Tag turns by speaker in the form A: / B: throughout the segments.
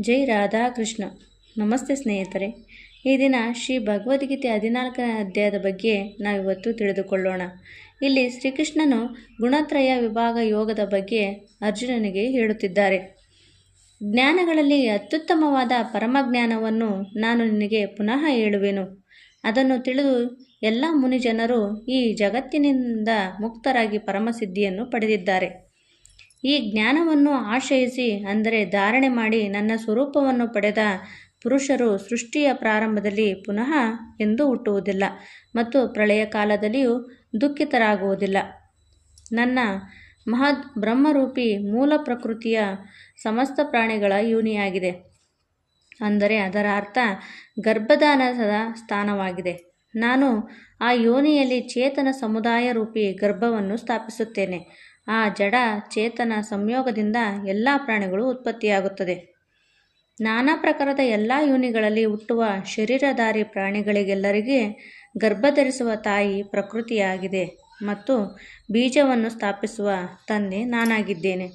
A: ಜೈ ರಾಧಾಕೃಷ್ಣ. ನಮಸ್ತೆ ಸ್ನೇಹಿತರೆ. ಈ ದಿನ ಶ್ರೀ ಭಗವದ್ಗೀತೆ ಹದಿನಾಲ್ಕನೇ ಅಧ್ಯಾಯದ ಬಗ್ಗೆ ನಾವಿವತ್ತು ತಿಳಿದುಕೊಳ್ಳೋಣ. ಇಲ್ಲಿ ಶ್ರೀಕೃಷ್ಣನು ಗುಣತ್ರಯ ವಿಭಾಗ ಯೋಗದ ಬಗ್ಗೆ ಅರ್ಜುನನಿಗೆ ಹೇಳುತ್ತಿದ್ದಾರೆ. ಜ್ಞಾನಗಳಲ್ಲಿ ಅತ್ಯುತ್ತಮವಾದ ಪರಮಜ್ಞಾನವನ್ನು ನಾನು ನಿನಗೆ ಪುನಃ ಹೇಳುವೆನು. ಅದನ್ನು ತಿಳಿದು ಎಲ್ಲ ಮುನಿಜನರು ಈ ಜಗತ್ತಿನಿಂದ ಮುಕ್ತರಾಗಿ ಪರಮಸಿದ್ಧಿಯನ್ನು ಪಡೆದಿದ್ದಾರೆ. ಈ ಜ್ಞಾನವನ್ನು ಆಶ್ರಯಿಸಿ ಅಂದರೆ ಧಾರಣೆ ಮಾಡಿ ನನ್ನ ಸ್ವರೂಪವನ್ನು ಪಡೆದ ಪುರುಷರು ಸೃಷ್ಟಿಯ ಪ್ರಾರಂಭದಲ್ಲಿ ಪುನಃ ಎಂದು ಹುಟ್ಟುವುದಿಲ್ಲ ಮತ್ತು ಪ್ರಳಯ ಕಾಲದಲ್ಲಿಯೂ ದುಃಖಿತರಾಗುವುದಿಲ್ಲ. ನನ್ನ ಮಹದ್ ಬ್ರಹ್ಮರೂಪಿ ಮೂಲ ಪ್ರಕೃತಿಯ ಸಮಸ್ತ ಪ್ರಾಣಿಗಳ ಯೋನಿಯಾಗಿದೆ. ಅಂದರೆ ಅದರ ಅರ್ಥ ಗರ್ಭಧಾನದ ಸ್ಥಾನವಾಗಿದೆ. ನಾನು ಆ ಯೋನಿಯಲ್ಲಿ ಚೇತನ ಸಮುದಾಯ ರೂಪಿ ಗರ್ಭವನ್ನು ಸ್ಥಾಪಿಸುತ್ತೇನೆ. ಆ ಜಡ ಚೇತನ ಸಂಯೋಗದಿಂದ ಎಲ್ಲ ಪ್ರಾಣಿಗಳು ಉತ್ಪತ್ತಿಯಾಗುತ್ತದೆ. ನಾನಾ ಪ್ರಕಾರದ ಎಲ್ಲ ಯೋನಿಗಳಲ್ಲಿ ಹುಟ್ಟುವ ಶರೀರಧಾರಿ ಪ್ರಾಣಿಗಳಿಗೆಲ್ಲರಿಗೆ ಗರ್ಭಧರಿಸುವ ತಾಯಿ ಪ್ರಕೃತಿಯಾಗಿದೆ ಮತ್ತು ಬೀಜವನ್ನು ಸ್ಥಾಪಿಸುವ ತಂದೆ ನಾನಾಗಿದ್ದೇನೆ.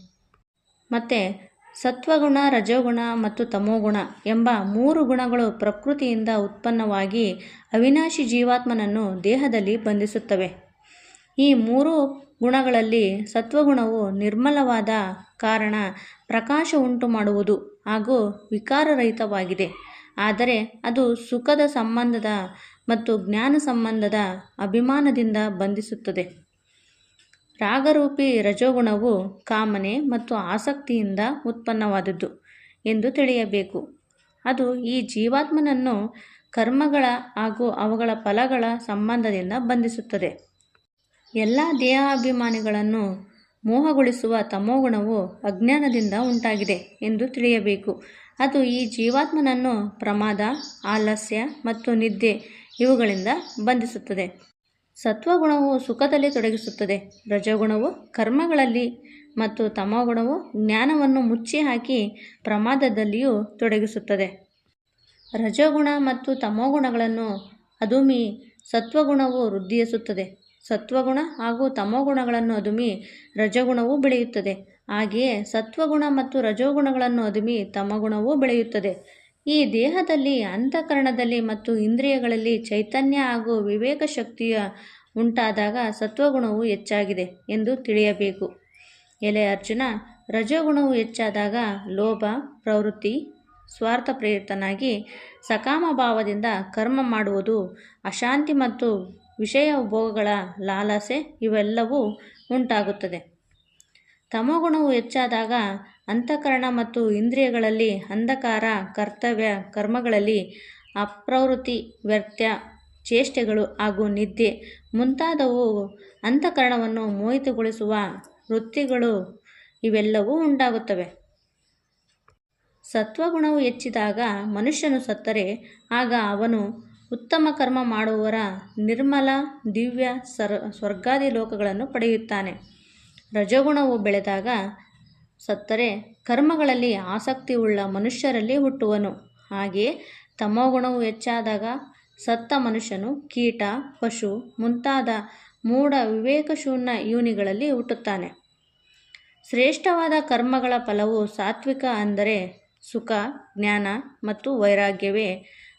A: ಮತ್ತು ಸತ್ವಗುಣ, ರಜೋಗುಣ ಮತ್ತು ತಮೋಗುಣ ಎಂಬ ಮೂರು ಗುಣಗಳು ಪ್ರಕೃತಿಯಿಂದ ಉತ್ಪನ್ನವಾಗಿ ಅವಿನಾಶಿ ಜೀವಾತ್ಮನನ್ನು ದೇಹದಲ್ಲಿ ಬಂಧಿಸುತ್ತವೆ. ಈ ಮೂರು ಗುಣಗಳಲ್ಲಿ ಸತ್ವಗುಣವು ನಿರ್ಮಲವಾದ ಕಾರಣ ಪ್ರಕಾಶ ಉಂಟು ಮಾಡುವುದು ಹಾಗೂ ವಿಕಾರರಹಿತವಾಗಿದೆ. ಆದರೆ ಅದು ಸುಖದ ಸಂಬಂಧದ ಮತ್ತು ಜ್ಞಾನ ಸಂಬಂಧದ ಅಭಿಮಾನದಿಂದ ಬಂಧಿಸುತ್ತದೆ. ರಾಗರೂಪಿ ರಜೋಗುಣವು ಕಾಮನೆ ಮತ್ತು ಆಸಕ್ತಿಯಿಂದ ಉತ್ಪನ್ನವಾದದ್ದು ಎಂದು ತಿಳಿಯಬೇಕು. ಅದು ಈ ಜೀವಾತ್ಮನನ್ನು ಕರ್ಮಗಳ ಹಾಗೂ ಅವುಗಳ ಫಲಗಳ ಸಂಬಂಧದಿಂದ ಬಂಧಿಸುತ್ತದೆ. ಎಲ್ಲ ದೇಹಾಭಿಮಾನಿಗಳನ್ನು ಮೋಹಗೊಳಿಸುವ ತಮೋಗುಣವು ಅಜ್ಞಾನದಿಂದ ಉಂಟಾಗಿದೆ ಎಂದು ತಿಳಿಯಬೇಕು. ಅದು ಈ ಜೀವಾತ್ಮನನ್ನು ಪ್ರಮಾದ, ಆಲಸ್ಯ ಮತ್ತು ನಿದ್ದೆ ಇವುಗಳಿಂದ ಬಂಧಿಸುತ್ತದೆ. ಸತ್ವಗುಣವು ಸುಖದಲ್ಲಿ ತೊಡಗಿಸುತ್ತದೆ. ರಜಗುಣವು ಕರ್ಮಗಳಲ್ಲಿ ಮತ್ತು ತಮೋಗುಣವು ಜ್ಞಾನವನ್ನು ಮುಚ್ಚಿ ಹಾಕಿ ಪ್ರಮಾದದಲ್ಲಿಯೂ ತೊಡಗಿಸುತ್ತದೆ. ರಜಗುಣ ಮತ್ತು ತಮೋಗುಣಗಳನ್ನು ಅದುಮಿ ಸತ್ವಗುಣವು ವೃದ್ಧಿಸುತ್ತದೆ. ಸತ್ವಗುಣ ಹಾಗೂ ತಮೋಗುಣಗಳನ್ನು ಅದುಮಿ ರಜಗುಣವೂ ಬೆಳೆಯುತ್ತದೆ. ಹಾಗೆಯೇ ಸತ್ವಗುಣ ಮತ್ತು ರಜೋಗುಣಗಳನ್ನು ಅದುಮಿ ತಮಗುಣವೂ ಬೆಳೆಯುತ್ತದೆ. ಈ ದೇಹದಲ್ಲಿ, ಅಂತಃಕರಣದಲ್ಲಿ ಮತ್ತು ಇಂದ್ರಿಯಗಳಲ್ಲಿ ಚೈತನ್ಯ ಹಾಗೂ ವಿವೇಕ ಶಕ್ತಿಯ ಉಂಟಾದಾಗ ಸತ್ವಗುಣವು ಹೆಚ್ಚಾಗಿದೆ ಎಂದು ತಿಳಿಯಬೇಕು. ಎಲೆ ಅರ್ಜುನ, ರಜೋಗುಣವು ಹೆಚ್ಚಾದಾಗ ಲೋಭ, ಪ್ರವೃತ್ತಿ ಸ್ವಾರ್ಥ ಪ್ರೇರಿತನಾಗಿ ಸಕಾಮ ಭಾವದಿಂದ ಕರ್ಮ ಮಾಡುವುದು ಅಶಾಂತಿ ಮತ್ತು ವಿಷಯ ಭೋಗಗಳ ಲಾಲಸೆ ಇವೆಲ್ಲವೂ ಉಂಟಾಗುತ್ತದೆ. ತಮೋಗುಣವು ಹೆಚ್ಚಾದಾಗ ಅಂತಃಕರಣ ಮತ್ತು ಇಂದ್ರಿಯಗಳಲ್ಲಿ ಅಂಧಕಾರ, ಕರ್ತವ್ಯ, ಕರ್ಮಗಳಲ್ಲಿ ಅಪ್ರವೃತ್ತಿ, ವ್ಯರ್ಥ, ಚೇಷ್ಟೆಗಳು ಹಾಗೂ ನಿದ್ದೆ ಮುಂತಾದವು ಅಂತಃಕರಣವನ್ನು ಮೋಹಿತಗೊಳಿಸುವ ವೃತ್ತಿಗಳು ಇವೆಲ್ಲವೂ ಉಂಟಾಗುತ್ತವೆ. ಸತ್ವಗುಣವು ಹೆಚ್ಚಿದಾಗ ಮನುಷ್ಯನು ಸತ್ತರೆ, ಆಗ ಅವನು ಉತ್ತಮ ಕರ್ಮ ಮಾಡುವವರ ನಿರ್ಮಲ, ದಿವ್ಯ ಸರ್, ಸ್ವರ್ಗಾದಿ ಲೋಕಗಳನ್ನು ಪಡೆಯುತ್ತಾನೆ. ರಜಗುಣವು ಬೆಳೆದಾಗ ಸತ್ತರೆ ಕರ್ಮಗಳಲ್ಲಿ ಆಸಕ್ತಿ ಉಳ್ಳ ಮನುಷ್ಯರಲ್ಲಿ ಹುಟ್ಟುವನು. ಹಾಗೆಯೇ ತಮೋಗುಣವು ಹೆಚ್ಚಾದಾಗ ಸತ್ತ ಮನುಷ್ಯನು ಕೀಟ, ಪಶು ಮುಂತಾದ ಮೂಢ ವಿವೇಕಶೂನ್ಯ ಯೋನಿಗಳಲ್ಲಿ ಹುಟ್ಟುತ್ತಾನೆ. ಶ್ರೇಷ್ಠವಾದ ಕರ್ಮಗಳ ಫಲವು ಸಾತ್ವಿಕ ಅಂದರೆ ಸುಖ, ಜ್ಞಾನ ಮತ್ತು ವೈರಾಗ್ಯವೇ.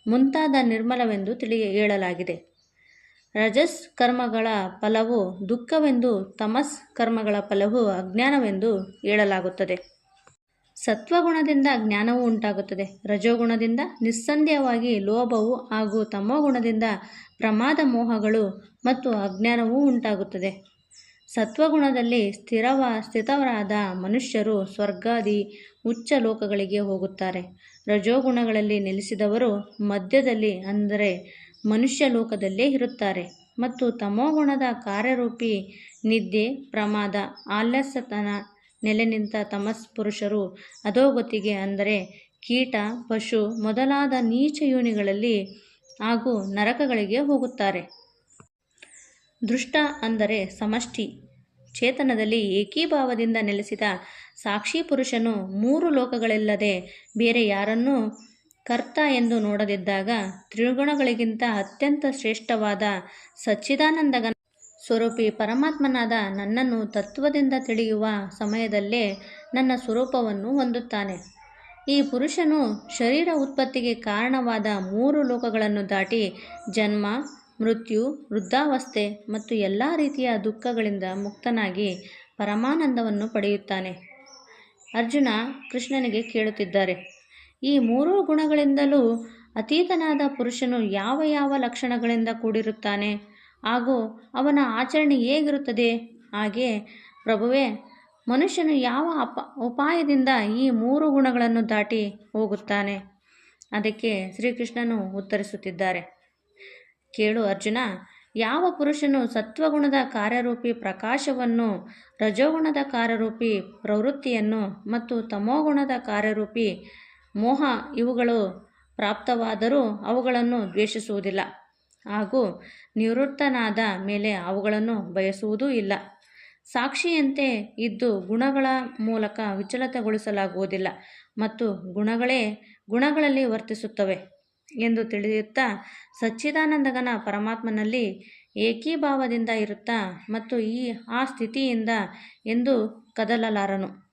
A: ಮುಂತಾದ ನಿರ್ಮಲವೆಂದು ತಿಳಿ ಹೇಳಲಾಗಿದೆ. ರಜಸ್ ಕರ್ಮಗಳ ಫಲವು ದುಃಖವೆಂದು, ತಮಸ್ ಕರ್ಮಗಳ ಫಲವು ಅಜ್ಞಾನವೆಂದು ಹೇಳಲಾಗುತ್ತದೆ. ಸತ್ವಗುಣದಿಂದ ಜ್ಞಾನವು ಉಂಟಾಗುತ್ತದೆ. ರಜೋಗುಣದಿಂದ ನಿಸ್ಸಂದೇಹವಾಗಿ ಲೋಭವು ಹಾಗೂ ತಮೋಗುಣದಿಂದ ಪ್ರಮಾದ ಮೋಹಗಳು ಮತ್ತು ಅಜ್ಞಾನವೂ ಉಂಟಾಗುತ್ತದೆ. ಸತ್ವಗುಣದಲ್ಲಿ ಸ್ಥಿರವ, ಸ್ಥಿತವರಾದ ಮನುಷ್ಯರು ಸ್ವರ್ಗಾದಿ ಉಚ್ಚ ಲೋಕಗಳಿಗೆ ಹೋಗುತ್ತಾರೆ. ರಜೋಗುಣಗಳಲ್ಲಿ ನೆಲೆಸಿದವರು ಮಧ್ಯದಲ್ಲಿ ಅಂದರೆ ಮನುಷ್ಯ ಲೋಕದಲ್ಲೇ ಇರುತ್ತಾರೆ. ಮತ್ತು ತಮೋಗುಣದ ಕಾರ್ಯರೂಪಿ ನಿದ್ದೆ, ಪ್ರಮಾದ ಆಲಸ್ಯತನ ನೆಲೆ ನಿಂತ ತಮಸ್ ಪುರುಷರು, ಅಧೋಗತಿಗೆ ಅಂದರೆ ಕೀಟ, ಪಶು ಮೊದಲಾದ ನೀಚ ಯೋನಿಗಳಲ್ಲಿ ಹಾಗೂ ನರಕಗಳಿಗೆ ಹೋಗುತ್ತಾರೆ. ದೃಷ್ಟ ಅಂದರೆ ಸಮಷ್ಟಿ. ಚೇತನದಲ್ಲಿ ಏಕೀಭಾವದಿಂದ ನೆಲೆಸಿದ ಸಾಕ್ಷಿ ಪುರುಷನು ಮೂರು ಲೋಕಗಳಿಲ್ಲದೆ ಬೇರೆ ಯಾರನ್ನೂ ಕರ್ತ ಎಂದು ನೋಡದಿದ್ದಾಗ ತ್ರಿಗುಣಗಳಿಗಿಂತ ಅತ್ಯಂತ ಶ್ರೇಷ್ಠವಾದ ಸಚ್ಚಿದಾನಂದಗ ಸ್ವರೂಪಿ ಪರಮಾತ್ಮನಾದ ನನ್ನನ್ನು ತತ್ವದಿಂದ ತಿಳಿಯುವ ಸಮಯದಲ್ಲೇ ನನ್ನ ಸ್ವರೂಪವನ್ನು ಹೊಂದುತ್ತಾನೆ. ಈ ಪುರುಷನು ಶರೀರ ಉತ್ಪತ್ತಿಗೆ ಕಾರಣವಾದ ಮೂರು ಲೋಕಗಳನ್ನು ದಾಟಿ ಜನ್ಮ ಮೃತ್ಯು, ವೃದ್ಧಾವಸ್ಥೆ ಮತ್ತು ಎಲ್ಲ ರೀತಿಯ ದುಃಖಗಳಿಂದ ಮುಕ್ತನಾಗಿ ಪರಮಾನಂದವನ್ನು ಪಡೆಯುತ್ತಾನೆ. ಅರ್ಜುನ ಕೃಷ್ಣನಿಗೆ ಕೇಳುತ್ತಿದ್ದಾರೆ, ಈ ಮೂರೂ ಗುಣಗಳಿಂದಲೂ ಅತೀತನಾದ ಪುರುಷನು ಯಾವ ಯಾವ ಲಕ್ಷಣಗಳಿಂದ ಕೂಡಿರುತ್ತಾನೆ? ಹಾಗೂ ಅವನ ಆಚರಣೆ ಹೇಗಿರುತ್ತದೆ ಹಾಗೆ, ಪ್ರಭುವೇ, ಮನುಷ್ಯನು ಯಾವ ಅಪ, ಉಪಾಯದಿಂದ ಈ ಮೂರು ಗುಣಗಳನ್ನು ದಾಟಿ ಹೋಗುತ್ತಾನೆ ಅದಕ್ಕೆ ಶ್ರೀಕೃಷ್ಣನು ಉತ್ತರಿಸುತ್ತಿದ್ದಾರೆ ಕೇಳು ಅರ್ಜುನ. ಯಾವ ಪುರುಷನು ಸತ್ವಗುಣದ ಕಾರ್ಯರೂಪಿ ಪ್ರಕಾಶವನ್ನು, ರಜೋಗುಣದ ಕಾರ್ಯರೂಪಿ ಪ್ರವೃತ್ತಿಯನ್ನು ಮತ್ತು ತಮೋಗುಣದ ಕಾರ್ಯರೂಪಿ ಮೋಹ ಇವುಗಳು ಪ್ರಾಪ್ತವಾದರೂ ಅವುಗಳನ್ನು ದ್ವೇಷಿಸುವುದಿಲ್ಲ. ಹಾಗೂ ನಿವೃತ್ತನಾದ ಮೇಲೆ ಅವುಗಳನ್ನು ಬಯಸುವುದೂ ಇಲ್ಲ. ಸಾಕ್ಷಿಯಂತೆ ಇದ್ದು ಗುಣಗಳ ಮೂಲಕ ವಿಚಲಿತಗೊಳಿಸಲಾಗುವುದಿಲ್ಲ ಮತ್ತು ಗುಣಗಳೇ ಗುಣಗಳಲ್ಲಿ ವರ್ತಿಸುತ್ತವೆ. ಎಂದು ತಿಳಿಯುತ್ತಾ ಸಚ್ಚಿದಾನಂದಗನ ಪರಮಾತ್ಮನಲ್ಲಿ ಏಕೀಭಾವದಿಂದ ಇರುತ್ತಾ ಮತ್ತು ಈ, ಆ ಸ್ಥಿತಿಯಿಂದ ಎಂದು ಕದಲಲಾರನು.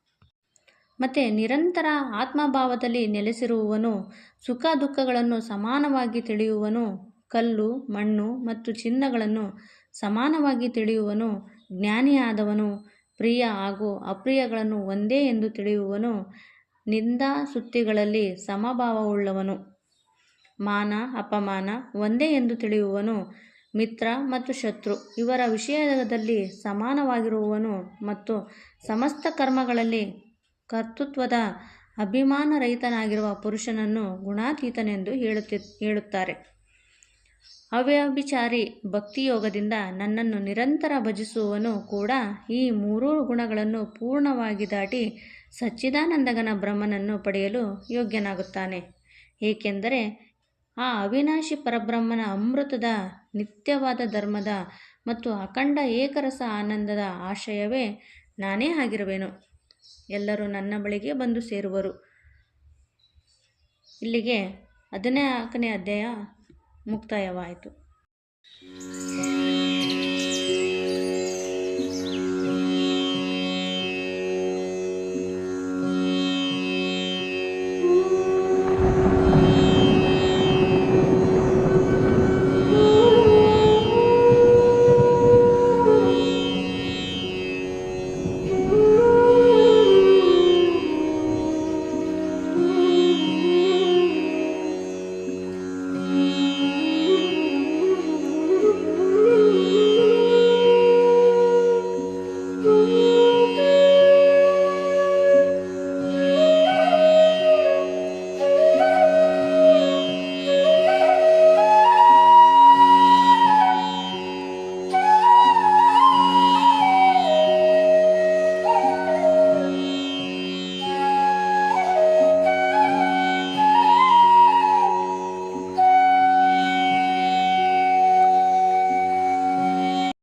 A: ಮತ್ತು ನಿರಂತರ ಆತ್ಮಭಾವದಲ್ಲಿ ನೆಲೆಸಿರುವವನು ಸುಖ ದುಃಖಗಳನ್ನು ಸಮಾನವಾಗಿ ತಿಳಿಯುವನು, ಕಲ್ಲು, ಮಣ್ಣು ಮತ್ತು ಚಿನ್ನಗಳನ್ನು ಸಮಾನವಾಗಿ ತಿಳಿಯುವನು, ಜ್ಞಾನಿಯಾದವನು, ಪ್ರಿಯ ಹಾಗೂ ಅಪ್ರಿಯಗಳನ್ನು ಒಂದೇ ಎಂದು ತಿಳಿಯುವನು ನಿಂದಾ ಸುತ್ತಿಗಳಲ್ಲಿ ಸಮಭಾವವುಳ್ಳವನು. ಮಾನ, ಅಪಮಾನ ಒಂದೇ ಎಂದು ತಿಳಿಯುವನು ಮಿತ್ರ ಮತ್ತು ಶತ್ರು. ಇವರ ವಿಷಯದಲ್ಲಿ ಸಮಾನವಾಗಿರುವವನು ಮತ್ತು ಸಮಸ್ತ ಕರ್ಮಗಳಲ್ಲಿ ಕರ್ತೃತ್ವದ ಅಭಿಮಾನರಹಿತನಾಗಿರುವ ಪುರುಷನನ್ನು ಗುಣಾತೀತನೆಂದು ಹೇಳುತ್ತಿ, ಹೇಳುತ್ತಾರೆ. ಅವ್ಯಭಿಚಾರಿ ಭಕ್ತಿಯೋಗದಿಂದ ನನ್ನನ್ನು ನಿರಂತರ ಭಜಿಸುವವನು ಕೂಡ ಈ ಮೂರೂ ಗುಣಗಳನ್ನು ಪೂರ್ಣವಾಗಿ ದಾಟಿ ಸಚ್ಚಿದಾನಂದಗನ ಬ್ರಹ್ಮನನ್ನು ಪಡೆಯಲು ಯೋಗ್ಯನಾಗುತ್ತಾನೆ. ಏಕೆಂದರೆ ಆ ಅವಿನಾಶಿ ಪರಬ್ರಹ್ಮನ ಅಮೃತದ ನಿತ್ಯವಾದ ಧರ್ಮದ ಮತ್ತು ಅಖಂಡ ಏಕರಸ ಆನಂದದ ಆಶಯವೇ ನಾನೇ ಆಗಿರುವೆನು. ಎಲ್ಲರೂ ನನ್ನ ಬಳಿಗೆ ಬಂದು ಸೇರುವರು. ಇಲ್ಲಿಗೆ ಹದಿನಾಲ್ಕನೇ ಅಧ್ಯಾಯ ಮುಕ್ತಾಯವಾಯಿತು.